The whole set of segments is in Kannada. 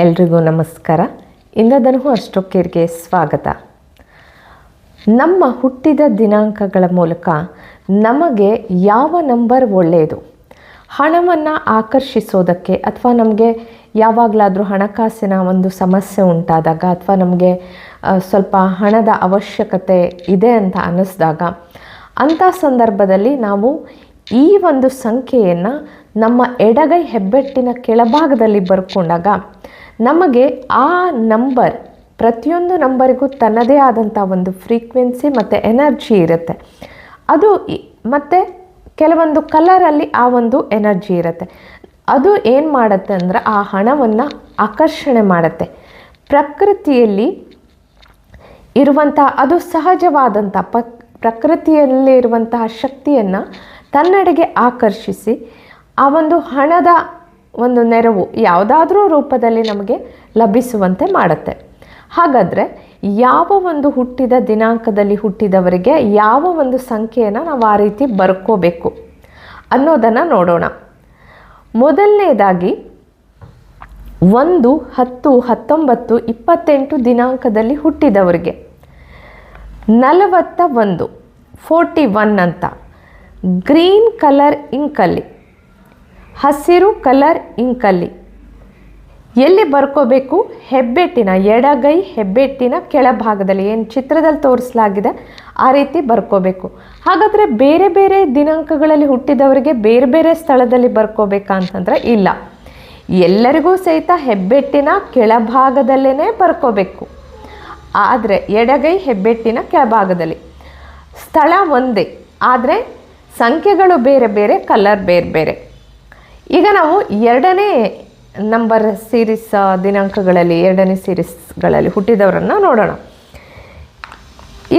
ಎಲ್ರಿಗೂ ನಮಸ್ಕಾರ. ಇಂದ್ರಧನು ಅಷ್ಟೊಕ್ಕೇರಿಗೆ ಸ್ವಾಗತ. ನಮ್ಮ ಹುಟ್ಟಿದ ದಿನಾಂಕಗಳ ಮೂಲಕ ನಮಗೆ ಯಾವ ನಂಬರ್ ಒಳ್ಳೆಯದು? ಹಣವನ್ನು ಆಕರ್ಷಿಸೋದಕ್ಕೆ ಅಥವಾ ನಮಗೆ ಯಾವಾಗಲಾದರೂ ಹಣಕಾಸಿನ ಒಂದು ಸಮಸ್ಯೆ ಉಂಟಾದಾಗ ಅಥವಾ ನಮಗೆ ಸ್ವಲ್ಪ ಹಣದ ಅವಶ್ಯಕತೆ ಇದೆ ಅಂತ ಅನ್ನಿಸ್ದಾಗ ಅಂಥ ಸಂದರ್ಭದಲ್ಲಿ ನಾವು ಈ ಒಂದು ಸಂಖ್ಯೆಯನ್ನು ನಮ್ಮ ಎಡಗೈ ಹೆಬ್ಬೆಟ್ಟಿನ ಕೆಳಭಾಗದಲ್ಲಿ ಬರ್ಕೊಂಡಾಗ ನಮಗೆ ಆ ನಂಬರ್, ಪ್ರತಿಯೊಂದು ನಂಬರಿಗೂ ತನ್ನದೇ ಆದಂಥ ಒಂದು ಫ್ರೀಕ್ವೆನ್ಸಿ ಮತ್ತು ಎನರ್ಜಿ ಇರುತ್ತೆ. ಅದು ಮತ್ತು ಕೆಲವೊಂದು ಕಲರಲ್ಲಿ ಆ ಒಂದು ಎನರ್ಜಿ ಇರುತ್ತೆ. ಅದು ಏನು ಮಾಡುತ್ತೆ ಅಂದರೆ ಆ ಹಣವನ್ನು ಆಕರ್ಷಣೆ ಮಾಡುತ್ತೆ. ಪ್ರಕೃತಿಯಲ್ಲಿ ಇರುವಂಥ, ಅದು ಸಹಜವಾದಂಥ ಪ ಪ್ರಕೃತಿಯಲ್ಲಿ ಇರುವಂತಹ ಶಕ್ತಿಯನ್ನು ತನ್ನಡೆಗೆ ಆಕರ್ಷಿಸಿ ಆ ಒಂದು ಹಣದ ಒಂದು ನೆರವು ಯಾವುದಾದ್ರೂ ರೂಪದಲ್ಲಿ ನಮಗೆ ಲಭಿಸುವಂತೆ ಮಾಡುತ್ತೆ. ಹಾಗಾದರೆ ಯಾವ ಒಂದು ಹುಟ್ಟಿದ ದಿನಾಂಕದಲ್ಲಿ ಹುಟ್ಟಿದವರಿಗೆ ಯಾವ ಒಂದು ಸಂಖ್ಯೆಯನ್ನು ನಾವು ಆ ರೀತಿ ಬರ್ಕೋಬೇಕು ಅನ್ನೋದನ್ನು ನೋಡೋಣ. ಮೊದಲನೇದಾಗಿ ಒಂದು, ಹತ್ತು, ಹತ್ತೊಂಬತ್ತು, ಇಪ್ಪತ್ತೆಂಟು ದಿನಾಂಕದಲ್ಲಿ ಹುಟ್ಟಿದವರಿಗೆ ನಲವತ್ತ ಒಂದು, ಫೋರ್ಟಿ ಒನ್ ಅಂತ ಗ್ರೀನ್ ಕಲರ್ ಇಂಕಲ್ಲಿ ಹಸಿರು ಕಲರ್ ಇಂಕಲ್ಲಿ. ಎಲ್ಲಿ ಬರ್ಕೋಬೇಕು? ಹೆಬ್ಬೆಟ್ಟಿನ, ಎಡಗೈ ಹೆಬ್ಬೆಟ್ಟಿನ ಕೆಳಭಾಗದಲ್ಲಿ. ಏನು ಚಿತ್ರದಲ್ಲಿ ತೋರಿಸಲಾಗಿದೆ, ಆ ರೀತಿ ಬರ್ಕೋಬೇಕು. ಹಾಗಾದರೆ ಬೇರೆ ಬೇರೆ ದಿನಾಂಕಗಳಲ್ಲಿ ಹುಟ್ಟಿದವರಿಗೆ ಬೇರೆ ಬೇರೆ ಸ್ಥಳದಲ್ಲಿ ಬರ್ಕೋಬೇಕಾ ಅಂತಂದರೆ ಇಲ್ಲ. ಎಲ್ಲರಿಗೂ ಸಹಿತ ಹೆಬ್ಬೆಟ್ಟಿನ ಕೆಳಭಾಗದಲ್ಲೇ ಬರ್ಕೋಬೇಕು. ಆದರೆ ಎಡಗೈ ಹೆಬ್ಬೆಟ್ಟಿನ ಕೆಳಭಾಗದಲ್ಲಿ. ಸ್ಥಳ ಒಂದೇ, ಆದರೆ ಸಂಖ್ಯೆಗಳು ಬೇರೆ ಬೇರೆ, ಕಲರ್ ಬೇರೆ ಬೇರೆ. ಈಗ ನಾವು ಎರಡನೇ ನಂಬರ್ ಸೀರೀಸ್ ದಿನಾಂಕಗಳಲ್ಲಿ, ಎರಡನೇ ಸೀರೀಸ್ಗಳಲ್ಲಿ ಹುಟ್ಟಿದವರನ್ನು ನೋಡೋಣ.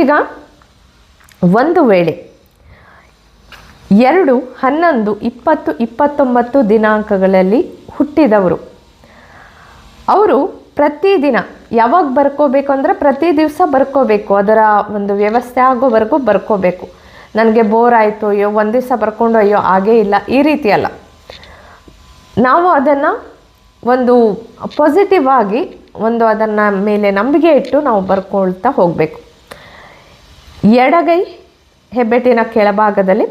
ಈಗ ಒಂದು ವೇಳೆ ಎರಡು, ಹನ್ನೊಂದು, ಇಪ್ಪತ್ತು, ಇಪ್ಪತ್ತೊಂಬತ್ತು ದಿನಾಂಕಗಳಲ್ಲಿ ಹುಟ್ಟಿದವರು, ಅವರು ಪ್ರತಿದಿನ ಯಾವಾಗ ಬರ್ಕೋಬೇಕು ಅಂದರೆ ಪ್ರತಿ ದಿವಸ ಬರ್ಕೋಬೇಕು, ಅದರ ಒಂದು ವ್ಯವಸ್ಥೆ ಆಗೋವರೆಗೂ ಬರ್ಕೋಬೇಕು. ನನಗೆ ಬೋರ್ ಆಯಿತು, ಅಯ್ಯೋ, ಒಂದು ದಿವಸ ಬರ್ಕೊಂಡು, ಅಯ್ಯೋ ಹಾಗೇ ಇಲ್ಲ. ಈ ರೀತಿ ಅಲ್ಲ. ನಾವು ಅದನ್ನು ಒಂದು ಪಾಸಿಟಿವ್ ಆಗಿ ಒಂದು ಅದನ್ನು ಮೇಲೆ ನಂಬಿಕೆ ಇಟ್ಟು ನಾವು ಬರ್ಕೊಳ್ತಾ ಹೋಗಬೇಕು. ಎಡಗೈ ಹೆಬ್ಬೆಟ್ಟಿನ ಕೆಳಭಾಗದಲ್ಲಿ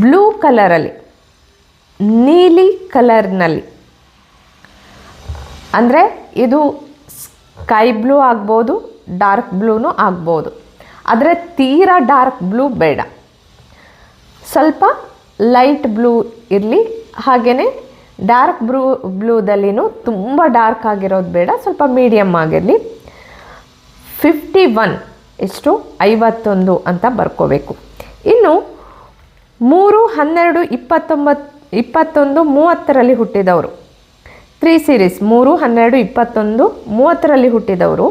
ಬ್ಲೂ ಕಲರಲ್ಲಿ ನೀಲಿ ಕಲರ್ನಲ್ಲಿ ಅಂದರೆ ಇದು ಸ್ಕೈ ಬ್ಲೂ ಆಗ್ಬೋದು ಡಾರ್ಕ್ ಬ್ಲೂನೂ ಆಗ್ಬೋದು. ಆದರೆ ತೀರಾ ಡಾರ್ಕ್ ಬ್ಲೂ ಬೇಡ. ಸ್ವಲ್ಪ ಲೈಟ್ ಬ್ಲೂ ಇರಲಿ ಹಾಗೆಯೇ ಡಾರ್ಕ್ ಬ್ಲೂ ಬ್ಲೂದಲ್ಲಿನೂ ತುಂಬ ಡಾರ್ಕ್ ಆಗಿರೋದು ಬೇಡ, ಸ್ವಲ್ಪ ಮೀಡಿಯಮ್ ಆಗಿರಲಿ. ಫಿಫ್ಟಿ ಒನ್ ಎಷ್ಟು ಐವತ್ತೊಂದು ಅಂತ ಬರ್ಕೋಬೇಕು. ಇನ್ನು ಮೂರು, ಹನ್ನೆರಡು ಇಪ್ಪತ್ತೊಂಬತ್ತು ಇಪ್ಪತ್ತೊಂದು, ಮೂವತ್ತರಲ್ಲಿ ಹುಟ್ಟಿದವರು. ತ್ರೀ ಸೀರೀಸ್ ಮೂರು, ಹನ್ನೆರಡು, ಇಪ್ಪತ್ತೊಂದು, ಮೂವತ್ತರಲ್ಲಿ ಹುಟ್ಟಿದವರು.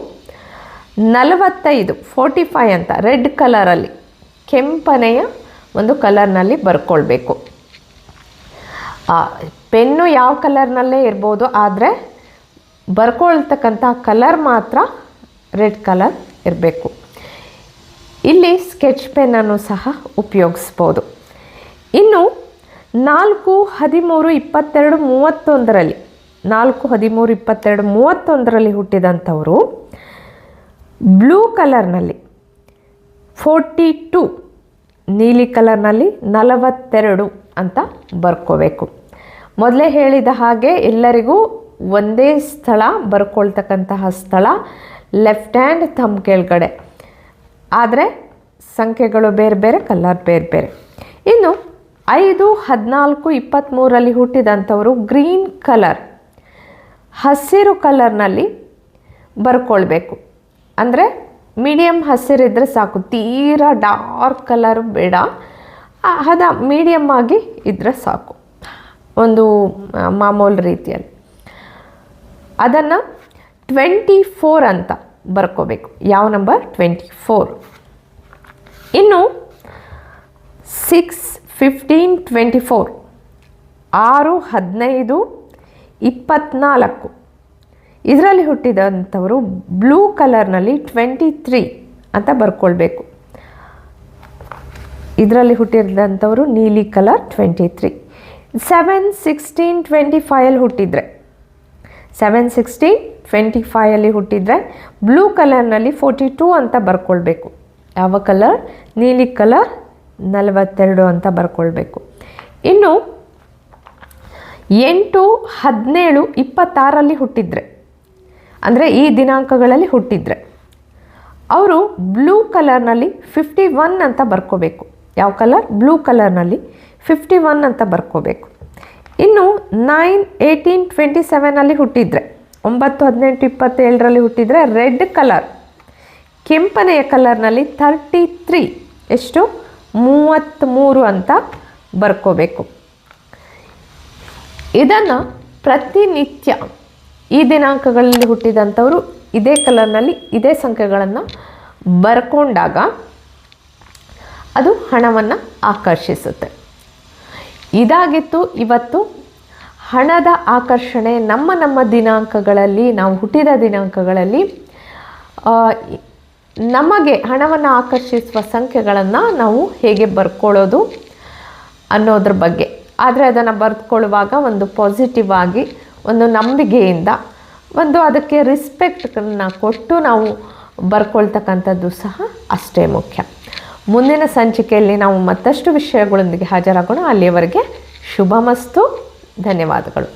ನಲವತ್ತೈದು ಫೋರ್ಟಿ ಫೈ ಅಂತ, ರೆಡ್ ಕಲರಲ್ಲಿ, ಕೆಂಪನೆಯ ಒಂದು ಕಲರ್ನಲ್ಲಿ ಬರ್ಕೊಳ್ಬೇಕು. ಪೆನ್ನು ಯಾವ ಕಲರ್ನಲ್ಲೇ ಇರ್ಬೋದು, ಆದರೆ ಬರ್ಕೊಳ್ತಕ್ಕಂಥ ಕಲರ್ ಮಾತ್ರ ರೆಡ್ ಕಲರ್ ಇರಬೇಕು. ಇಲ್ಲಿ ಸ್ಕೆಚ್ ಪೆನ್ನನ್ನು ಸಹ ಉಪಯೋಗಿಸ್ಬೋದು. ಇನ್ನು ನಾಲ್ಕು ಹದಿಮೂರು ಇಪ್ಪತ್ತೆರಡು ಮೂವತ್ತೊಂದರಲ್ಲಿ, ನಾಲ್ಕು ಹದಿಮೂರು ಇಪ್ಪತ್ತೆರಡು ಮೂವತ್ತೊಂದರಲ್ಲಿ ಹುಟ್ಟಿದಂಥವರು ಬ್ಲೂ ಕಲರ್ನಲ್ಲಿ ಫೋರ್ಟಿ ಟು ನೀಲಿ ಕಲರ್ನಲ್ಲಿ ನಲವತ್ತೆರಡು ಅಂತ ಬರ್ಕೋಬೇಕು. ಮೊದಲೇ ಹೇಳಿದ ಹಾಗೆ ಎಲ್ಲರಿಗೂ ಒಂದೇ ಸ್ಥಳ ಬರ್ಕೊಳ್ತಕ್ಕಂತಹ ಸ್ಥಳ, ಲೆಫ್ಟ್ ಹ್ಯಾಂಡ್ ಥಮ್ ಕೆಳಗಡೆ. ಆದರೆ ಸಂಖ್ಯೆಗಳು ಬೇರೆ ಬೇರೆ, ಕಲರ್ ಬೇರೆ ಬೇರೆ. ಇನ್ನು ಐದು, ಹದಿನಾಲ್ಕು ಇಪ್ಪತ್ತ್ಮೂರಲ್ಲಿ ಹುಟ್ಟಿದಂಥವರು ಗ್ರೀನ್ ಕಲರ್. ಹಸಿರು ಕಲರ್ನಲ್ಲಿ ಬರ್ಕೊಳ್ಬೇಕು. ಅಂದರೆ ಮೀಡಿಯಮ್ ಹಸಿರಿದ್ರೆ ಸಾಕು, ತೀರಾ ಡಾರ್ಕ್ ಕಲರ್ ಬೇಡ. ಅದ ಮೀಡಿಯಮ್ ಆಗಿ ಇದ್ದರೆ ಸಾಕು, ಒಂದು ಮಾಮೂಲಿ ರೀತಿಯಲ್ಲಿ. ಅದನ್ನು ಟ್ವೆಂಟಿ ಫೋರ್ ಅಂತ ಬರ್ಕೋಬೇಕು, ಯಾವ ನಂಬರ್ ಟ್ವೆಂಟಿ ಫೋರ್. ಇನ್ನು ಸಿಕ್ಸ್ ಫಿಫ್ಟೀನ್ ಟ್ವೆಂಟಿ ಫೋರ್ ಆರು ಹದಿನೈದು ಇಪ್ಪತ್ನಾಲ್ಕು. ಇದರಲ್ಲಿ ಹುಟ್ಟಿದಂಥವರು ಬ್ಲೂ ಕಲರ್ನಲ್ಲಿ ಟ್ವೆಂಟಿ ತ್ರೀ ಅಂತ ಬರ್ಕೊಳ್ಬೇಕು. ಇದರಲ್ಲಿ ಹುಟ್ಟಿದಂಥವರು ನೀಲಿ colour twenty three. Seven sixteen twenty ಫೈವಲ್ಲಿ ಹುಟ್ಟಿದರೆ, ಸೆವೆನ್ ಸಿಕ್ಸ್ಟೀನ್ ಟ್ವೆಂಟಿ ಫೈಯಲ್ಲಿ ಹುಟ್ಟಿದರೆ ಬ್ಲೂ ಕಲರ್ನಲ್ಲಿ ಫೋರ್ಟಿ ಟೂ ಅಂತ ಬರ್ಕೊಳ್ಬೇಕು. ಯಾವ ಕಲರ್? ನೀಲಿ ಕಲರ್ ನಲವತ್ತೆರಡು ಅಂತ ಬರ್ಕೊಳ್ಬೇಕು. ಇನ್ನು ಎಂಟು ಹದಿನೇಳು ಇಪ್ಪತ್ತಾರಲ್ಲಿ ಹುಟ್ಟಿದರೆ ಅಂದರೆ ಈ ದಿನಾಂಕಗಳಲ್ಲಿ ಹುಟ್ಟಿದರೆ. ಅವರು ಬ್ಲೂ ಕಲರ್ನಲ್ಲಿ ಫಿಫ್ಟಿ ಒನ್ ಅಂತ ಬರ್ಕೋಬೇಕು. ಯಾವ ಕಲರ್ ಬ್ಲೂ ಕಲರ್ನಲ್ಲಿ ಫಿಫ್ಟಿ ಒನ್ ಅಂತ ಬರ್ಕೋಬೇಕು. ಇನ್ನು ನೈನ್ ಏಯ್ಟೀನ್ ಟ್ವೆಂಟಿ ಸೆವೆನಲ್ಲಿ ಹುಟ್ಟಿದರೆ, ಒಂಬತ್ತು, ಹದಿನೆಂಟು, ಇಪ್ಪತ್ತೇಳರಲ್ಲಿ ಹುಟ್ಟಿದರೆ ರೆಡ್ ಕಲರ್ ಕೆಂಪನೆಯ ಕಲರ್ನಲ್ಲಿ ತರ್ಟಿ ತ್ರೀ ಎಷ್ಟು? ಮೂವತ್ತ್ಮೂರು ಅಂತ ಬರ್ಕೋಬೇಕು. ಇದನ್ನು ಪ್ರತಿನಿತ್ಯ ಈ ದಿನಾಂಕಗಳಲ್ಲಿ ಹುಟ್ಟಿದಂಥವರು ಇದೇ ಕಲರ್ನಲ್ಲಿ ಇದೇ ಸಂಖ್ಯೆಗಳನ್ನು ಬರ್ಕೊಂಡಾಗ ಅದು ಹಣವನ್ನು ಆಕರ್ಷಿಸುತ್ತೆ. ಇದಾಗಿತ್ತು, ಇವತ್ತು ಹಣದ ಆಕರ್ಷಣೆ ನಮ್ಮ ನಮ್ಮ ದಿನಾಂಕಗಳಲ್ಲಿ, ನಾವು ಹುಟ್ಟಿದ ದಿನಾಂಕಗಳಲ್ಲಿ ನಮಗೆ ಹಣವನ್ನು ಆಕರ್ಷಿಸುವ ಸಂಖ್ಯೆಗಳನ್ನು ನಾವು ಹೇಗೆ ಬರ್ಕೊಳ್ಳೋದು ಅನ್ನೋದ್ರ ಬಗ್ಗೆ. ಆದರೆ ಅದನ್ನು ಬರೆದುಕೊಳ್ಳುವಾಗ ಒಂದು ಪಾಸಿಟಿವ್ ಆಗಿ ಒಂದು ನಂಬಿಕೆಯಿಂದ ಒಂದು ಅದಕ್ಕೆ ರಿಸ್ಪೆಕ್ಟನ್ನು ಕೊಟ್ಟು ನಾವು ಬರ್ಕೊಳ್ತಕ್ಕಂಥದ್ದು ಸಹ ಅಷ್ಟೇ ಮುಖ್ಯ. ಮುಂದಿನ ಸಂಚಿಕೆಯಲ್ಲಿ ನಾವು ಮತ್ತಷ್ಟು ವಿಷಯಗಳೊಂದಿಗೆ ಹಾಜರಾಗೋಣ. ಅಲ್ಲಿಯವರೆಗೆ ಶುಭಮಸ್ತು. ಧನ್ಯವಾದಗಳು.